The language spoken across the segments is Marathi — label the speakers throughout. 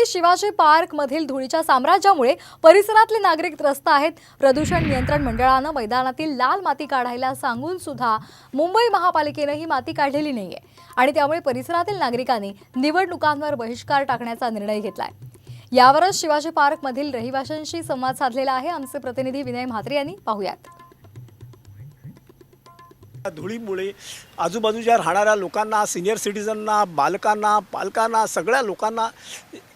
Speaker 1: छत्रपती शिवाजी पार्क मधील धुळीच्या साम्राज्यामुळे परिसरातले नागरिक त्रस्त आहेत. प्रदूषण नियंत्रण मंडळानं मैदानातील लाल माती काढायला सांगून सुद्धा मुंबई महापालिकेनं ही माती काढलेली नाहीये. आणि त्यामुळे परिसरातील नागरिकांनी निवडणुकांवर बहिष्कार टाकण्याचा निर्णय घेतलाय. यावरच शिवाजी पार्क मधील रहिवाशांशी संवाद साधलेला आहे. आमचे प्रतिनिधी विनय म्हात्रे यांनी पाहुयात.
Speaker 2: धुळीमुळे आजूबाजूच्या राहणाऱ्या लोकांना सिनियर सिटीजनना बालकांना पालकांना सगळ्या लोकांना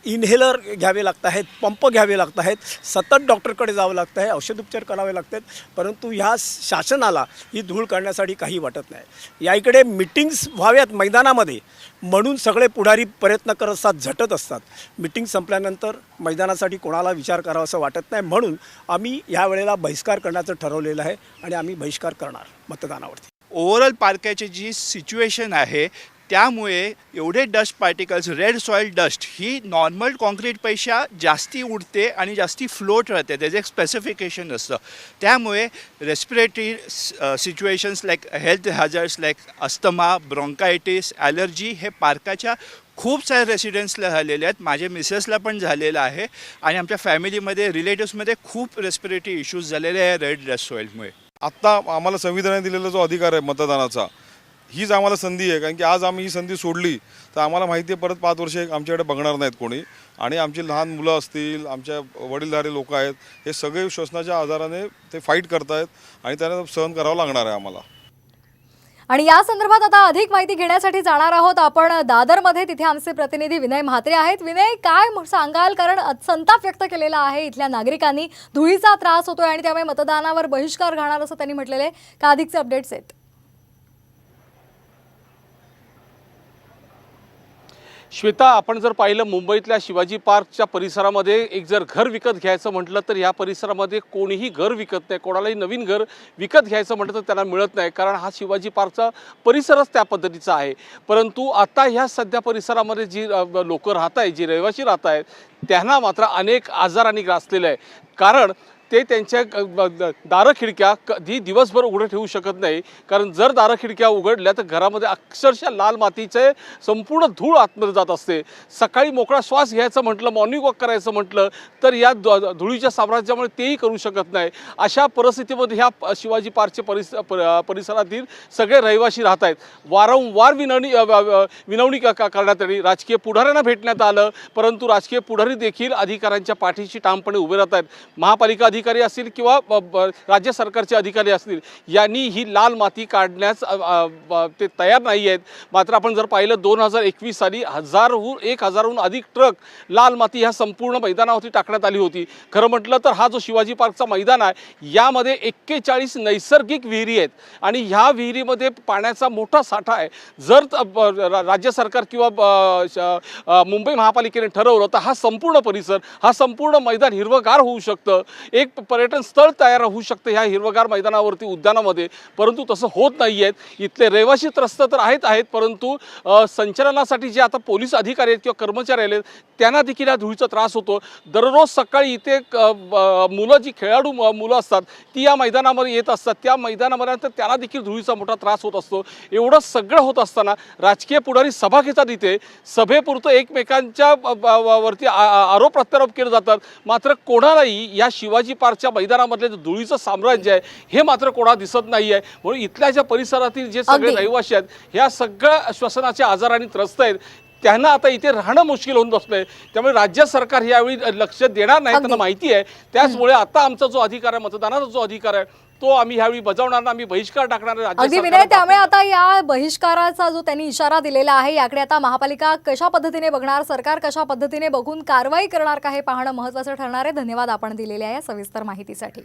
Speaker 2: इनहेलर घ्यावे लागत आहेत पंप घ्यावे लागत आहेत सतत डॉक्टरकडे जावं लागतं आहे औषधोपचार करावे लागतात परंतु ह्या शासनाला ही धूळ काढण्यासाठी काही वाटत नाही. या इकडे मिटिंग्स व्हाव्यात मैदानामध्ये म्हणून सगळे पुढारी प्रयत्न करत असतात झटत असतात. मिटिंग संपल्यानंतर मैदानासाठी कोणाला विचार करावा असं वाटत नाही म्हणून आम्ही ह्या वेळेला बहिष्कार करण्याचं ठरवलेलं आहे आणि आम्ही बहिष्कार करणार मतदानावरती.
Speaker 3: ओव्हरऑल पार्काची जी सिच्युएशन आहे त्यामुळे एवढे dust particles red soil dust ही नॉर्मल कॉन्क्रीटपेक्षा जास्ती उडते आणि जास्ती फ्लोट राहते. त्याचं एक स्पेसिफिकेशन असतं. त्यामुळे respiratory situations like health hazards like asthma bronchitis allergy हे पार्काच्या खूप साऱ्या रेसिडेंट्सला झालेले आहेत. माझ्या मिसेसला पण झालेलं आहे. आणि आमच्या फॅमिलीमध्ये रिलेटिव्समध्ये खूप रेस्पिरेटरी इश्यूज झालेले आहे रेड डस्ट सॉईलमुळे
Speaker 4: आत्ता आम्हाला संविधानाने दिलेला जो अधिकार आहे मतदानाचा हीच आम्हाला संधी आहे. कारण की आज आम्ही ही संधी सोडली तर आम्हाला माहिती आहे परत पाच वर्षे आमच्याकडे बघणार नाहीत कोणी. आणि आमची लहान मुलं असतील आमच्या वडीलधारे लोक आहेत हे सगळे श्वसनाच्या आजाराने ते फाईट करतायत आणि त्यांना सहन करावं लागणार आहे आम्हाला.
Speaker 1: आणि या संदर्भात आता अधिक माहिती घेण्यासाठी जाणार आहोत आपण दादरमध्ये. तिथे आमचे प्रतिनिधी विनय म्हात्रे आहेत. विनय काय सांगाल? कारण संताप व्यक्त केलेला आहे इथल्या नागरिकांनी. धुळीचा त्रास होतोय आणि त्यामुळे मतदानावर बहिष्कार घालणार असं त्यांनी म्हटलेलं आहे. का अधिकचे अपडेट्स आहेत?
Speaker 5: श्वेता आपण जर पाहिलं मुंबईतल्या शिवाजी पार्कच्या परिसरामध्ये एक जर घर विकत घ्यायचं म्हटलं तर या परिसरामध्ये कोणीही घर विकत नाही. कोणालाही नवीन घर विकत घ्यायचं म्हटलं तर त्यांना मिळत नाही. कारण हा शिवाजी पार्कचा परिसरच त्या पद्धतीचा आहे. परंतु आता ह्या सध्या परिसरामध्ये जी लोकं राहत आहेत जी रहिवासी राहत आहेत त्यांना मात्र अनेक आजारांनी ग्रासलेलं आहे. कारण ते त्यांच्या दारं खिडक्या कधी दिवसभर उघडं ठेवू शकत नाही. कारण जर दारं खिडक्या उघडल्या तर घरामध्ये अक्षरशः लाल मातीचे संपूर्ण धूळ आतमध्ये जात असते. सकाळी मोकळा श्वास घ्यायचं म्हटलं मॉर्निंग वॉक करायचं म्हटलं तर या धुळीच्या साम्राज्यामुळे तेही करू शकत नाही. अशा परिस्थितीमध्ये ह्या शिवाजी पार्कचे परिस परिसरातील सगळे रहिवासी राहत आहेत वारंवार विनवणी विनवणी क- करण्यात आली. राजकीय पुढाऱ्यांना भेटण्यात आलं परंतु राजकीय पुढारी देखील अधिकाऱ्यांच्या पाठीशी ठामपणे उभे राहत आहेत महापालिका अधिकारी असतील किंवा राज्य सरकारचे अधिकारी असतील यांनी ही लाल माती काढण्यास ते तयार नाही आहेत. मात्र आपण जर पाहिलं दोन हजार एकवीस साली हजारहून एक हजारहून अधिक ट्रक लाल माती ह्या संपूर्ण मैदानावरती टाकण्यात आली होती. खरं म्हटलं तर हा जो शिवाजी पार्कचा मैदान आहे यामध्ये एक्केचाळीस नैसर्गिक विहिरी आहेत. आणि ह्या विहिरीमध्ये पाण्याचा मोठा साठा आहे. जर राज्य सरकार किंवा मुंबई महापालिकेने ठरवलं तर हा संपूर्ण परिसर हा संपूर्ण मैदान हिरवगार होऊ शकतं. एक पर्यटन स्थळ तयार होऊ शकतं ह्या हिरवगार मैदानावरती उद्यानामध्ये. परंतु तसं होत नाही आहेत इथले रहिवासी त्रस्त तर आहेत आहेत परंतु संचलनासाठी जे आता पोलीस अधिकारी आहेत किंवा कर्मचारी आले त्यांना देखील या धुळीचा त्रास होतो. दररोज सकाळी इथे मुलं जी खेळाडू मुलं असतात ती या मैदानामध्ये येत असतात. त्या मैदानामध्ये तर त्यांना देखील धुळीचा मोठा त्रास होत असतो. एवढं सगळं होत असताना राजकीय पुढारी सभा घेतात इथे सभेपुरतं एकमेकांच्या वरती आरोप प्रत्यारोप केले जातात. मात्र कोणालाही या शिवाजी पार्कच्या मैदानामधले जे धुळीचं साम्राज्य आहे हे मात्र कोणा दिसत नाही आहे म्हणून इथल्या ज्या परिसरातील जे सगळे.
Speaker 3: रहिवासी आहेत ह्या सगळ्या श्वसनाच्या आजाराने त्रस्त आहेत त्यांना आता इथे राहणं मुश्किल होऊन बसलंय त्यामुळे राज्य सरकार यावेळी लक्ष देणार नाही. त्यांना माहिती आहे त्याचमुळे आता आमचा जो अधिकार आहे मतदानाचा जो अधिकार आहे तो आम्ही ह्यावेळी बजावणार. आम्ही बहिष्कार टाकणार
Speaker 1: अगदी विनय त्यामुळे आता या बहिष्काराचा जो त्यांनी इशारा दिलेला आहे याकडे आता महापालिका कशा पद्धतीने बघणार सरकार कशा पद्धतीने बघून कारवाई करणार का हे पाहणं महत्वाचं ठरणार आहे धन्यवाद आपण दिलेल्या या सविस्तर माहितीसाठी